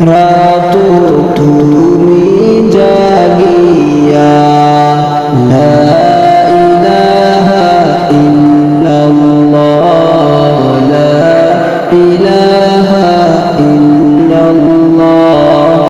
না তো